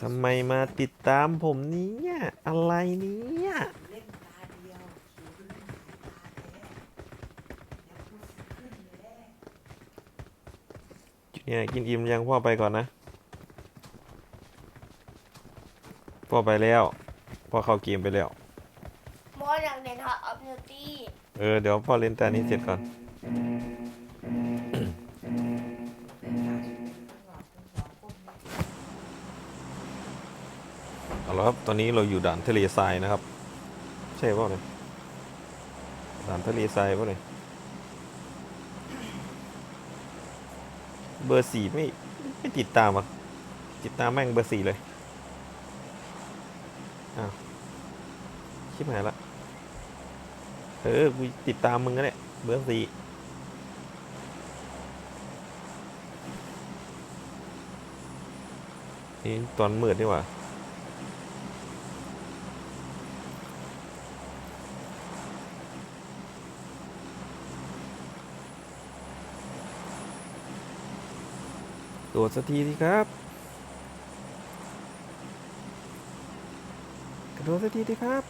ทำไมมาติดตามผมเนี้ยอะไรเนี้ยเล่นตาเดียวสูเล่นตาแท้แล้วพูดขึ้นเลยแหละเนี่ยกินอิ่มยังพ่อไปก่อนนะ พ่อไปแล้ว พ่อเข้าเกมไปแล้ว มออย่างเด่นฮอตออฟนิวตี้ เออ เดี๋ยวพ่อเล่นตานี้เสร็จก่อน เอาละครับ ตอนนี้เราอยู่ด่านทะเลทรายนะครับ ใช่ป่ะเนี่ยด่านทะเลทรายป่ะเนี่ยเบอร์สี่ไม่ไม่ติดตามอะติดตามแม่งเบอร์สี่เลย อ้าวชิบหายละ เออ กูติดตามมึงก็เนี่ยเบอร์สี่นี่ตอนมืดนี่หว่า โดดสักทีสิครับ กระโดดสักทีสิครับ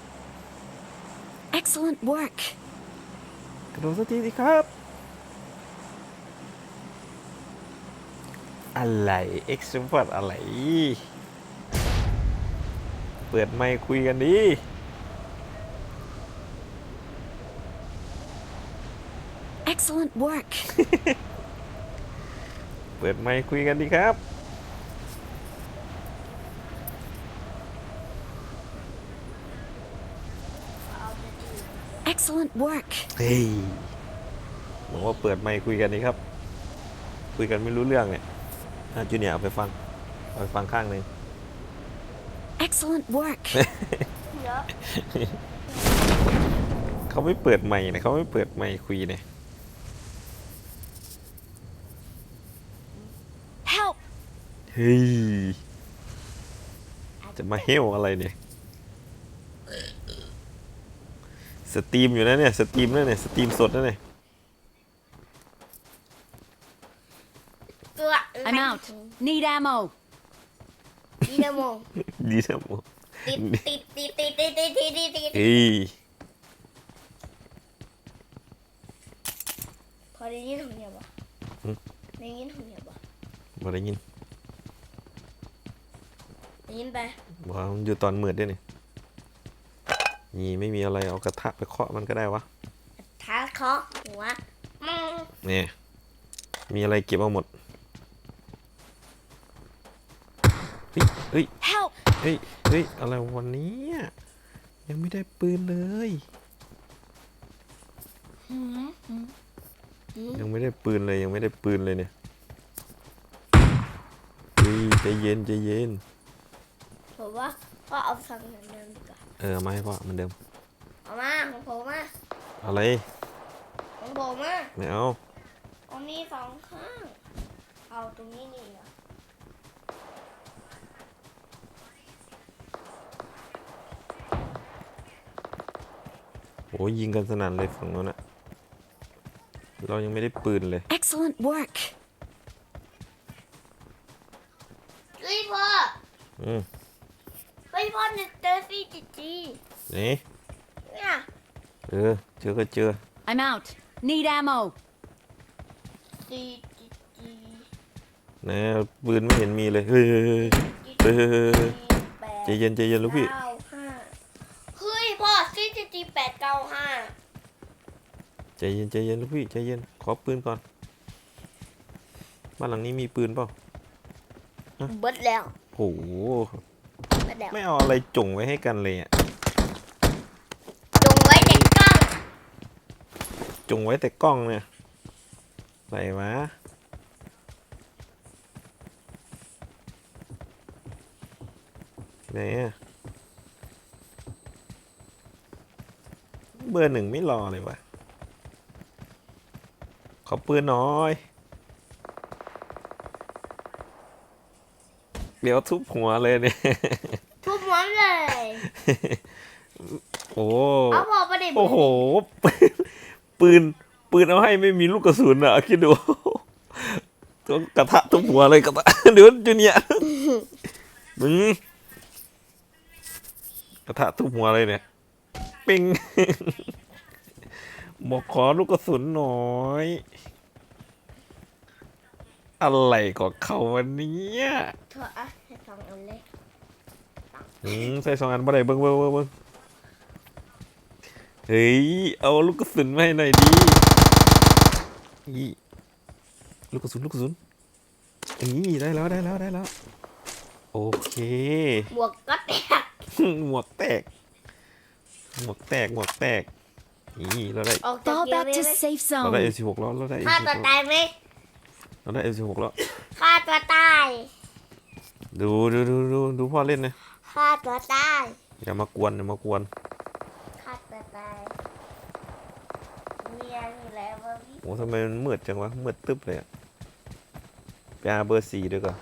Excellent work. กระโดดสักทีสิครับ อะไรเอ็กซ์พอร์ตอะไร เปิดไมค์คุยกันดิ Excellent work. เปิดไมค์คุยกันดิครับ Excellent work. เฮ้ยบอกว่าเปิดไมค์คุยกันดิครับ คุยกันไม่รู้เรื่องเนี่ยอะจูเนียร์เอาไปฟัง เอาไปฟังข้างหนึ่ง Excellent work. เยอะเขาไม่เปิดไมค์นะเขาไม่เปิดไมค์คุยเนี่ย เฮ้ย จะมาเฮลอะไรเนี่ย สตรีมอยู่นะเนี่ย สตรีมนะเนี่ย สตรีมสดนะเนี่ยเกลือ I'm out. Need ammo. ดีนะโมดีนะโมติดติดติดติดติดติดติดติดติดเอ้ย พอได้ยินของเนี่ยบ่ได้ยินของเนี่ยบ่บ่ได้ยินได้ ยินไปบ่มันอยู่ตอนมืดด้วยนี่นี่ไม่มีอะไรเอากระทะไปเคาะมันก็ได้วะท้าเคาะหัวมึงเนี่ยมีอะไรเก็บเอาหมดเฮ้ยเฮ้ย Help. เฮ้ยเฮ้ยอะไรวันนี้ยังไม่ได้ปืนเลย ยังไม่ได้ปืนเลยยังไม่ได้ปืนเลยเนี่ยเฮ้ยใจเย็นใจเย็น ผมว่าพ่อเอาสั่งเหมือนเดิมดีกว่าเออมาให้พ่อเหมือนเดิม เอามาของผมมาอะไร ของผมมาไม่เอาเอามีสองข้าง เอาตรงนี้นี่เหรอโอ้ยยิงกันสนั่นเลยฝั่งโน้นอะเรายังไม่ได้ปืนเลย Excellent work. เฮ้ยพ่ออืมเฮ้ยพ่อ เนี่ยเจอซีจีจีนี่เนี่ยเออเจอก็เจอ I'm out. Need ammo. ซีจีจีนะปืนไม่เห็นมีเลยเฮ้ยเฮ้ยเฮ้ยเฮ้ยเฮ้ยเฮ้ยเฮ้ยแปดใจเย็นใจเย็นลูกพี่เก้าห้าเฮ้ยพ่อซีจีจีแปดเก้าห้าใจเย็นใจเย็นลูกพี่ใจเย็นขอปืนก่อนบ้านหลังนี้มีปืนเปล่าเบิดแล้วโอ้โหเบิด แล้วไม่เอาอะไรจงไว้ให้กันเลยอะจงไว้ในกล้องจงไว้แต่กล้องเนี่ยไหนวะไหนอะเบอร์หนึ่งไม่รอเลยวะขอปืนหน่อย เดี๋ยวทุบหัวเลยเนี่ยทุบหัว เลยโอ้เอาพอประเด็นโอ้โห ปืน ปืนเอาให้ไม่มีลูกกระสุนอะ คิดดูต้องกระทะทุบหัวเลยกระทะเดี๋ยวจูเนียร์มึงกระทะทุบหัวเลยเนี่ยปิงบอกขอลูกกระสุนหน่อย อะไรก็เข้าวันนี้เธออะให้สองอันเลย อืมใส่สองอันบ่ได้เบิ่งเบิ่งเบิ่งเบิ่งเฮ้ย เอาลูกกระสุนมาให้หน่อยดิอีลูกกระสุนลูกกระสุนนี่ได้แล้วได้แล้วได้แล้ว โอเค หมวกก็แตกหมวกแตก หมวกแตกหมวกแตกนี่เราได้ ออกจาก Fall เกม back เลย to ไหม safe เราได้ zone. M16 แล้วเราได้ ฆ่า M16 ตัวแล้วตายไหมเราได้ M16 แล้ว ฆ่าตัวตาย ดูดูดูดูดูพ่อเล่นนะ ฆ่าตัวตายอย่ามากวนอย่ามากวนฆ่าตัวตายเมียนี่แหละว่าพี่โอ้ทำไมมันมืดจังวะมืดตึ๊บเลยอะไปหาเบอร์สี่ด้วยก่อน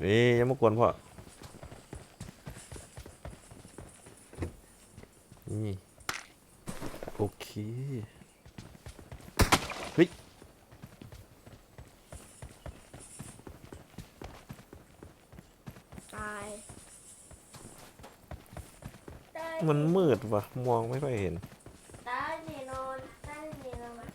เอ้ยอยังมากวนพ่อนี่โอเค เฮ้ย ตายมันมืดวะมองไม่ค่อยเห็น ตายแน่นอนตายแน่นอน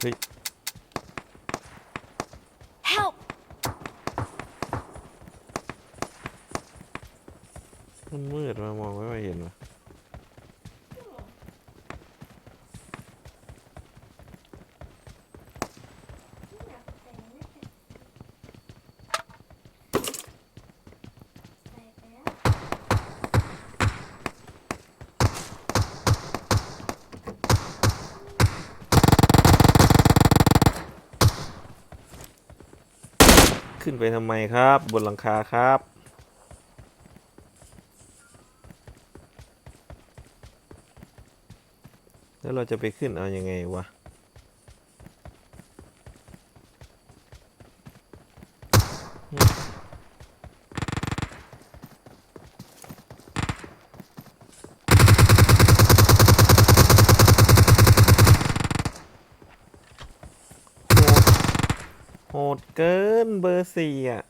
เฮ้ย Help! มันมืดว่ะมองไม่ค่อยเห็นว่ะ ใส่ไปแล้ว ขึ้นไปทำไมครับ บนหลังคาครับ แล้วเราจะไปขึ้นเอาอยัางไงวะ โหดเกินเบอร์สี่อะ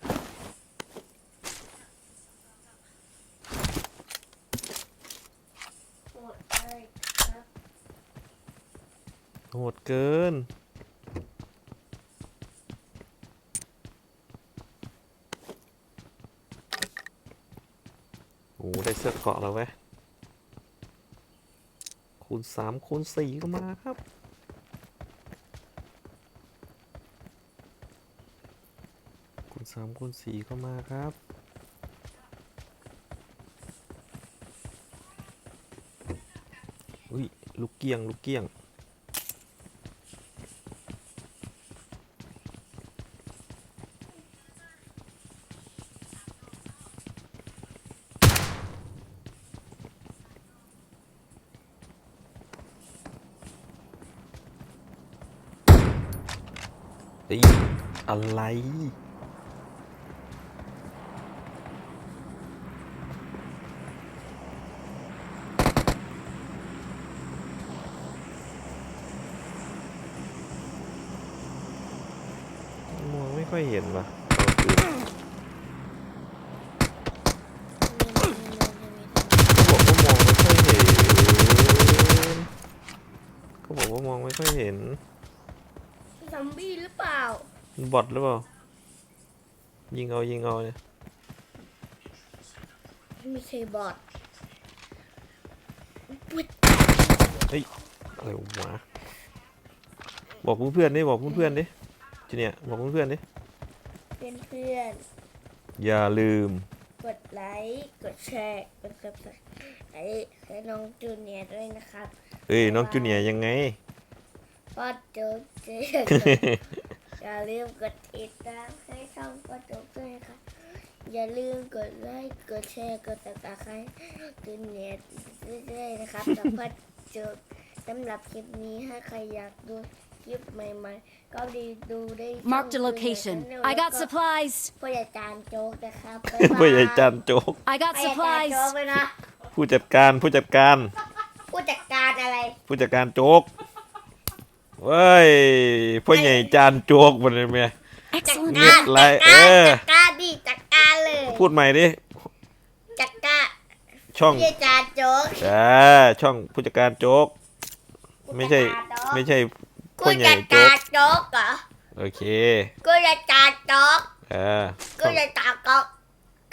หมดเลยครับ โหดเกิน โอ้ได้เสื้อเกราะแล้วเว้ยคูณสามคูณสี่ก็มาครับ คูณสามคูณสี่ก็มาครับอุ้ยลูกเกียง ลูกเกียง เฮ้ย อะไร มองไม่ค่อยเห็นว่ะเขาบอกว่ามองไม่ค่อยเห็นเขาบอกว่ามองไม่ค่อยเห็น ซอมบี้หรือเปล่า บอทหรือเปล่า ยิงเอายิงเอาเนี่ยไม่ใช่บอทปุ๊ดอะไรวะบอกเพื่อนๆดิบอกเพื่อนๆดิจีเนี่ยบอกเพื่อนๆดิเป็นเพื่อนอย่าลืม กดไลค์กดแชร์กดซับสไครต์ให้น้องจูเนียร์ด้วยนะครับเอ้ยน้องจูเนียร์ยังไง พอจบเจอ อย่าลืมกดติดตามให้ช่องพอจบด้วยนะครับอย่าลืมกดไลค์กดแชร์กดติดตามให้จูเนียร์ด้วยนะครับแล้วพอจบสำหรับคลิปนี้ถ้าใครอยากดูคลิปใหม่ๆก็ดีดูได้ Marked a location. I got supplies. ผู้จัดการโจ๊กนะครับผู้ใหญ่จันโจ๊ก I got ผู้จัดการโจ๊ก supplies. เลยนะผู้จัดการผู้จัดการ ผู้จัดการอะไร ผู้จัดการโจ๊ก เว้ยผู้ใหญ่จานโจ๊กมันเลยเมีย Excellent เรียก work. ไรจัดการเออ จัดการดิจัดการเลยพูดใหม่ดิ จัดการช่องผู้จัดการโจ๊กอ่าช่องผู้จัดการโจ๊ก ไม่ใช่ ไม่ใช่ผู้ผู้ใหญ่จัดโจ๊กากรโจ๊กเหรอโอเคผู้จัดการโจ๊กอ่าผู้จัดการโจ๊ก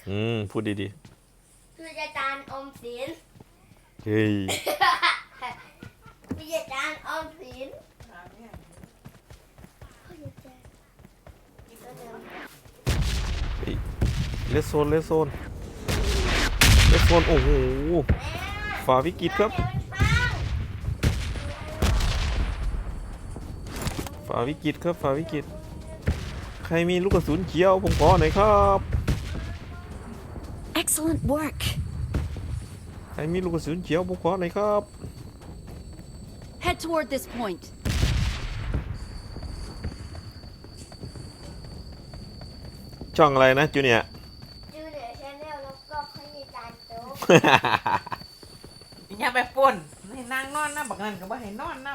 อืมพูดดีผู้จัดการอมสิน ๆเฮ้ยผู้จัดการออมสินผู้จัดการ เลสโซนเลสโซนเลสโซนโอ้โหฝ่าวิกฤตครับฝ่าวิกฤตครับฝ่าวิกฤตใครมีลูกกระสุนเขียว ผมขอหน่อยครับ Excellent work. ใครมีลูกกระสุนเขียวผมขอหน่อยครับ Head toward this point. ช่องอะไรนะจูเนียร์จูเนียร์ชาแนลแล้วก็ผู้จัดการโจ๊กอย่าไปป่นให้นางนอนน้ำบักนั่นก็บ่ให้นอนน้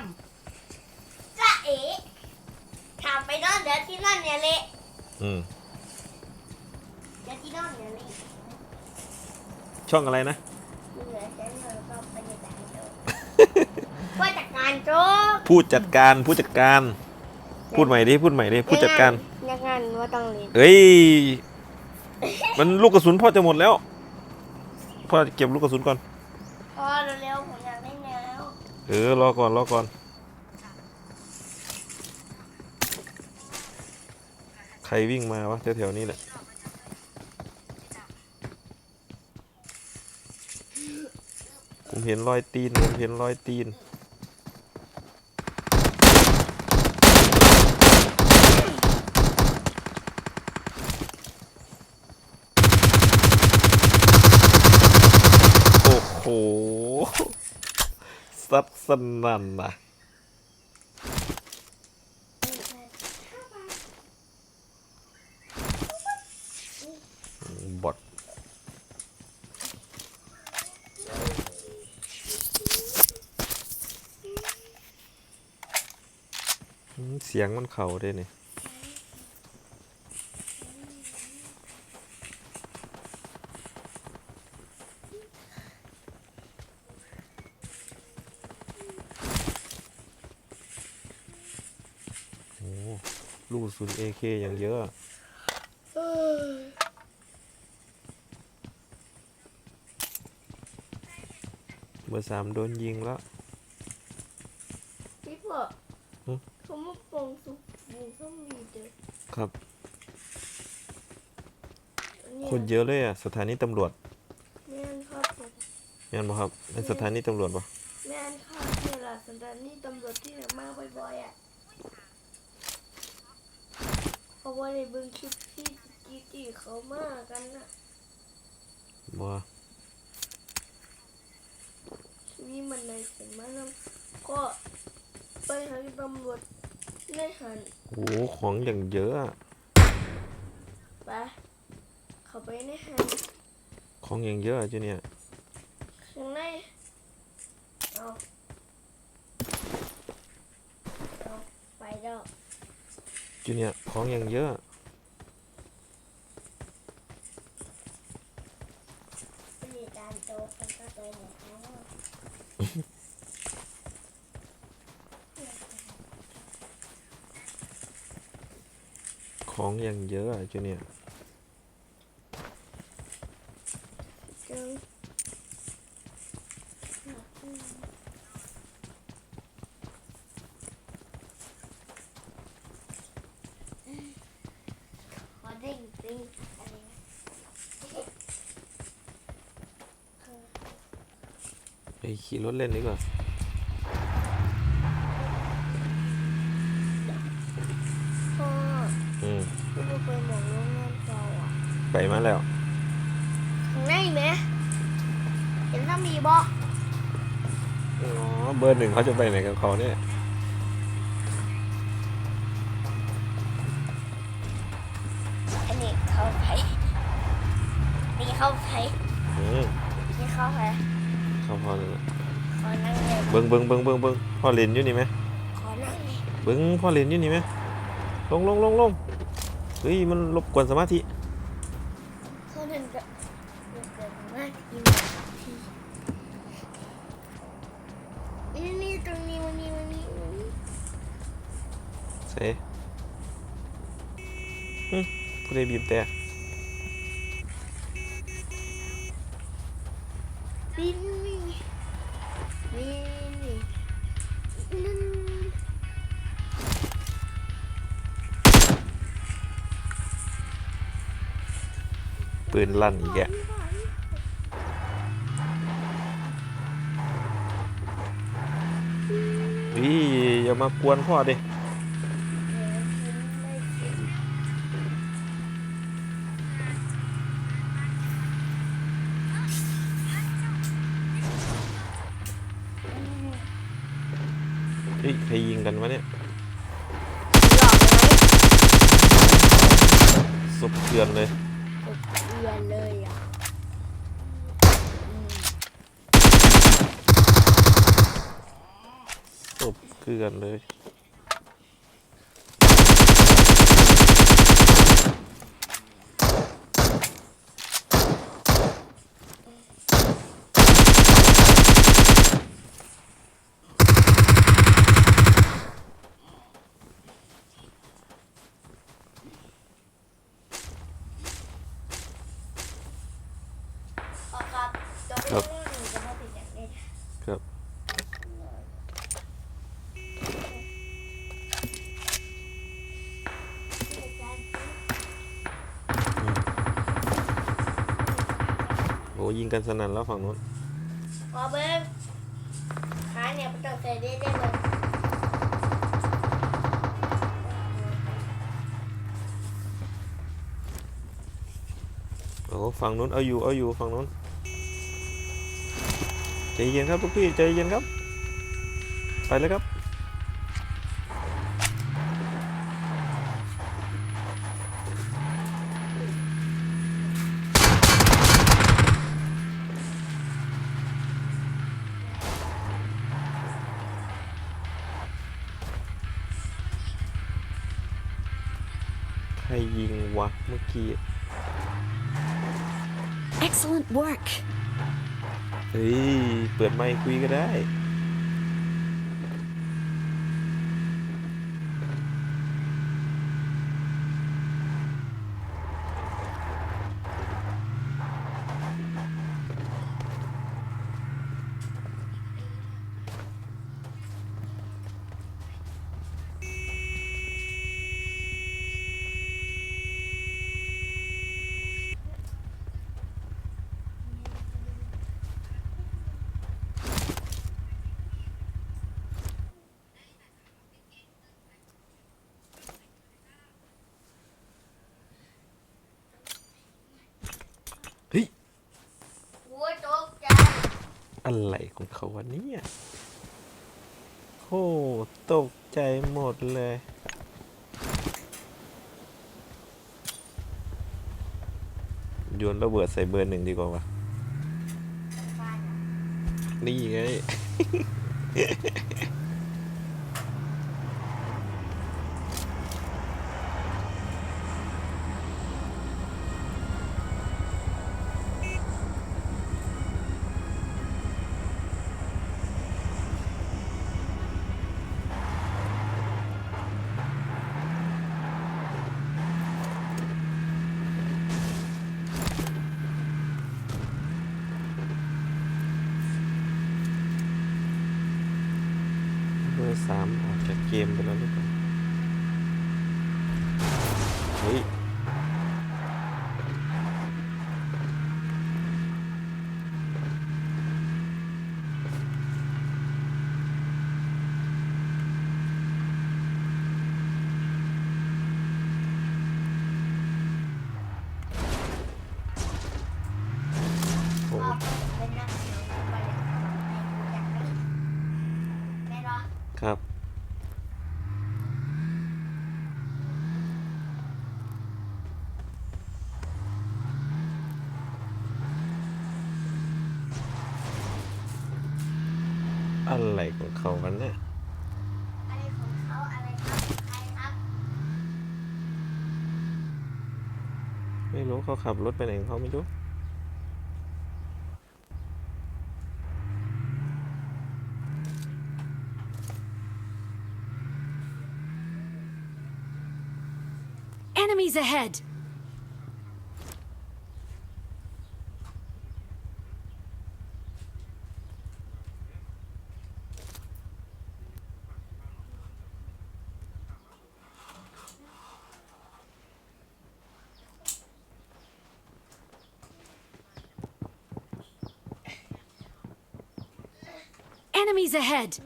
จ้าเอ๋ถามไปนอนเดี๋ยวที่นอนเนี่ยเละอืมเดี๋ยวที่นอนเนี่ยเละช่องอะไรนะ จูเนียร์ชาแนลแล้วก็ผู้จัดการโจ๊กผู้จัดการโจ๊กผู้จัดการผู้จัดการ พูดใหม่ดิพูดใหม่ดิผู้จัดการยังงั้นว่าต้องเรียนเอ้ย มันลูกกระสุนพ่อจะหมดแล้ว พ่อเก็บลูกกระสุนก่อนพอเร็วๆผมอยากเล่นแล้วเออรอก่อนรอก่อน ใครวิ่งมาวะแถวๆนี้แหละผมเห็นรอยตีนผมเห็นรอยตีน โอ้โห ซับสนั่นนะบอดเสียงมันเข่าได้เนี่ยอ้ลู กกระสุน AK อย่างเยอะ เบอร์สามโดนยิงแล้ว พี่พ่อหึ เขามาปองสุกยิงส้มมีเด้อครับอันเนี้ยคนเยอะเลยอะ สถานีตำรวจแม่นครับผมแม่นบ่ครับเป็นสถานีตำรวจปะ แม่นครับเนี่ยล่ะสถานีตำรวจที่ไหนมาบ่อยๆอะเพราะว่าในเบิ่งคลิปที่จีจี เขามากันน่ะบ่นี่มันในเสียงมานำก็ไปหาตำรวจในหันโอ้ของอย่างเยอะอะไปเขาไปในหันของอย่างเยอะอะเจ้าเนี่ยข้างในเอาเอาไปแล้วเจ้าเนี่ยของอย่างเยอะ มีการโตกันก็ไปหมดแล้ว ของอย่างเยอะอะเจ้าเนี่ยจึงขอเด้งตึงอะไรนะไปขี่รถเล่นดีกว่า ไปหมองโร่ไปมาแล้วข้งในไหมเห็นต้องมีบ่อ๋อเบอร์หนึ่งเขาจะไปไหนกันเขาเนี่ยอันนี้เขาไปนี่เขาไปอืมนี่เขาไปเขาพอเลยนะขอนั่งเลยเบิ้งเบิ้งเบิ้งเบิ้งเบิ้งพ่อเลนอยู่นี่ไหมขอนั่งเลย เบิ้งพ่อเลนอยู่นี่ไหมลงลงลงลง เฮ้ยมันรบกวนสมาธิเขาเดินกับเกิดมากินทีนี่นี่ตรงนี้วันนี้วันนี้วันนี้เซ่หึผู้ใดบีบแต่นี่นี่นี่ ปืนลั่นอีกแกวิอย่ามากวนพ่อดิเฮ้ยใครยิงกันวะเนี่ยศพเกลือนเลยเรี ยนเลยอะศพเกลือนเลย ขอครับตัว ครับ นี้หนูจะมาติดอย่างนี้ ครับ โอ้ยิง กันสนั่นแล้วฝั่งนู้นขอเบิ้งขาเนี่ยมันต้องใส่ได้ได้เลยโอ้ฝั่งนู้นเอาอยู่เอาอยู่ฝั่งนู้นใจเย็นครับทุกพี่ใจเย็นครับ ไปเลยครับะเมื่อกี้ Excellent work. เฮ้ย เปิดไมค์คุยก็ได้ อะไรของเขาวันนี้โอ้ตกใจหมดเลย โยนระเบิดใส่เบอร์หนึ่งดีกว่าวะนี่ไง ครับ อะไรของเขากันเนี่ยไไม่รู้เขาขับรถไปไหนของเขาไม่รู้ Enemies ahead! Enemies ahead!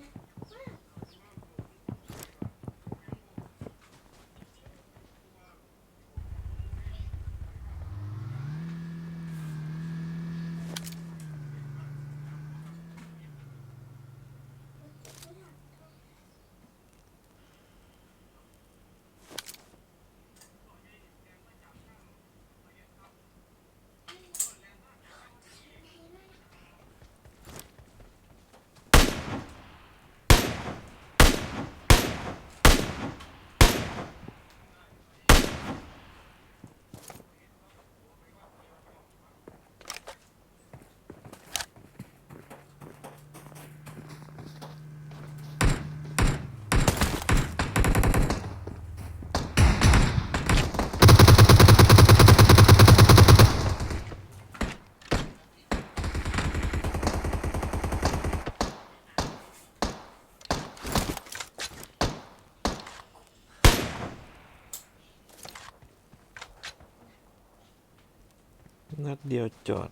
ียวจอด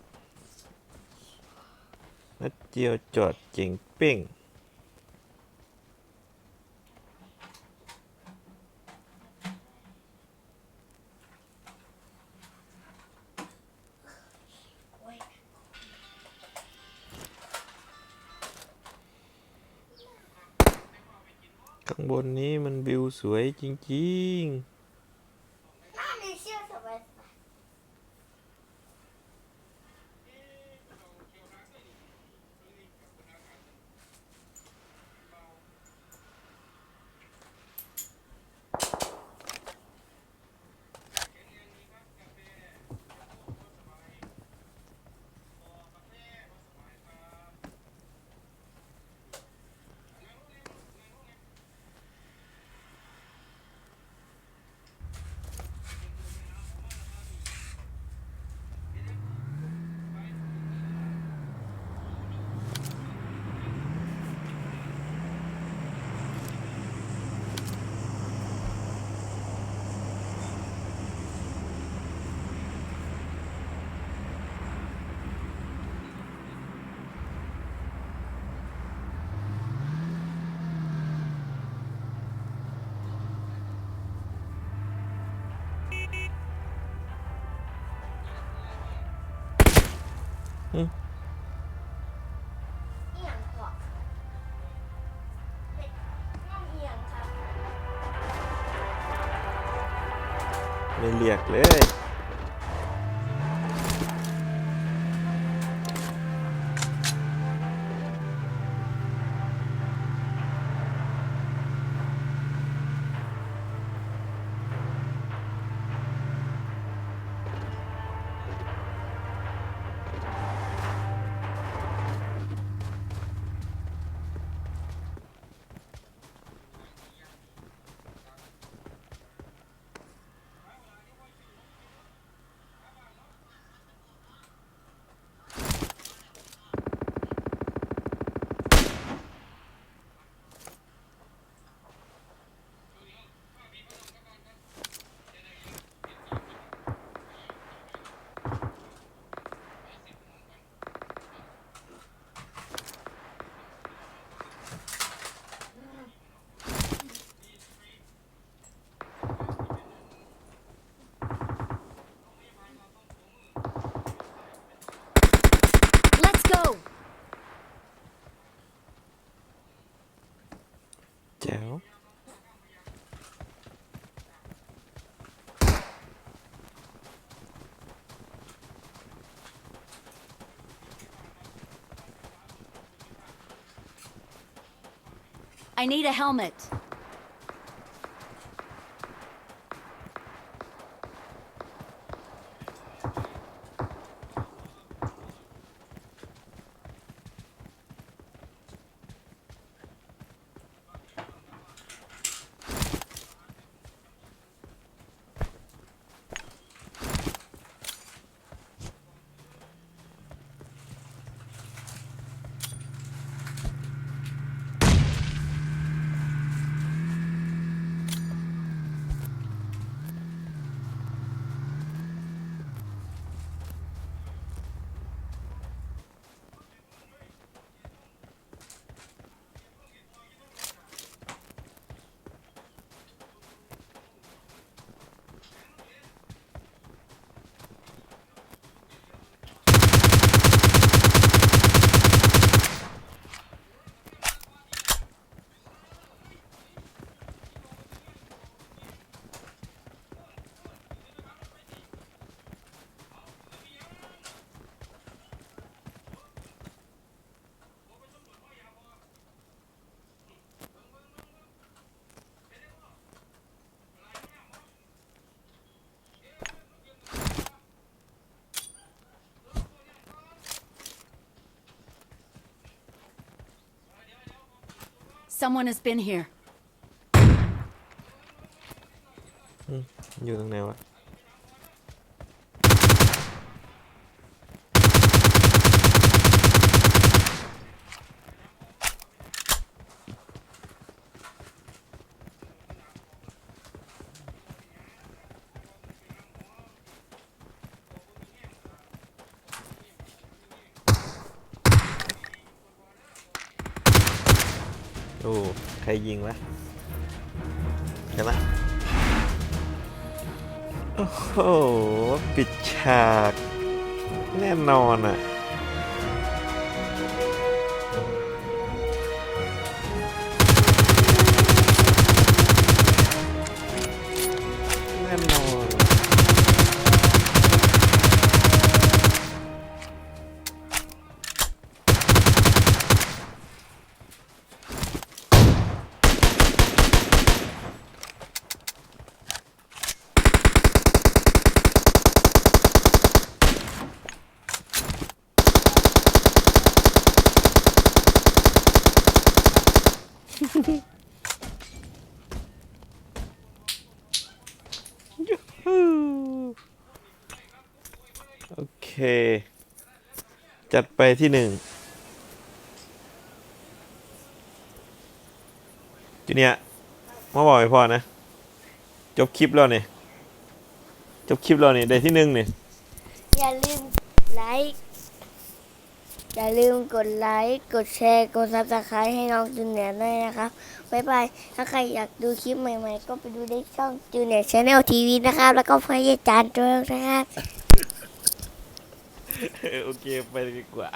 นัดเจียวจอดเจ๋งเป้งข้างบนนี้มันวิวสวยจริง ๆ เรียกเลย I need a helmet. 'Someone has been here. อยู่ตรงไหนวะ อ้ใครยิงวะใช่ปะโอ้โห ปิดฉาก แน่นอนอะ โอเค จัดไปที่หนึ่งจูเนียมาบอกให้พ่อนะ จบคลิปแล้วเนี่ย จบคลิปแล้วเนี่ยได้ที่หนึ่งเนี่ยอย่าลืม อย่าลืมกดไลค์ กดแชร์ กดซับสไครต์ให้น้องจูเนียร์ด้วยนะครับบ๊ายบาย ถ้าใครอยากดูคลิปใหม่ๆ ก็ไปดูได้ช่องจูเนียร์ชาแนลทีวีนะครับ แล้วก็พยาจานด้วยนะครับ โอเค ไปดีกว่า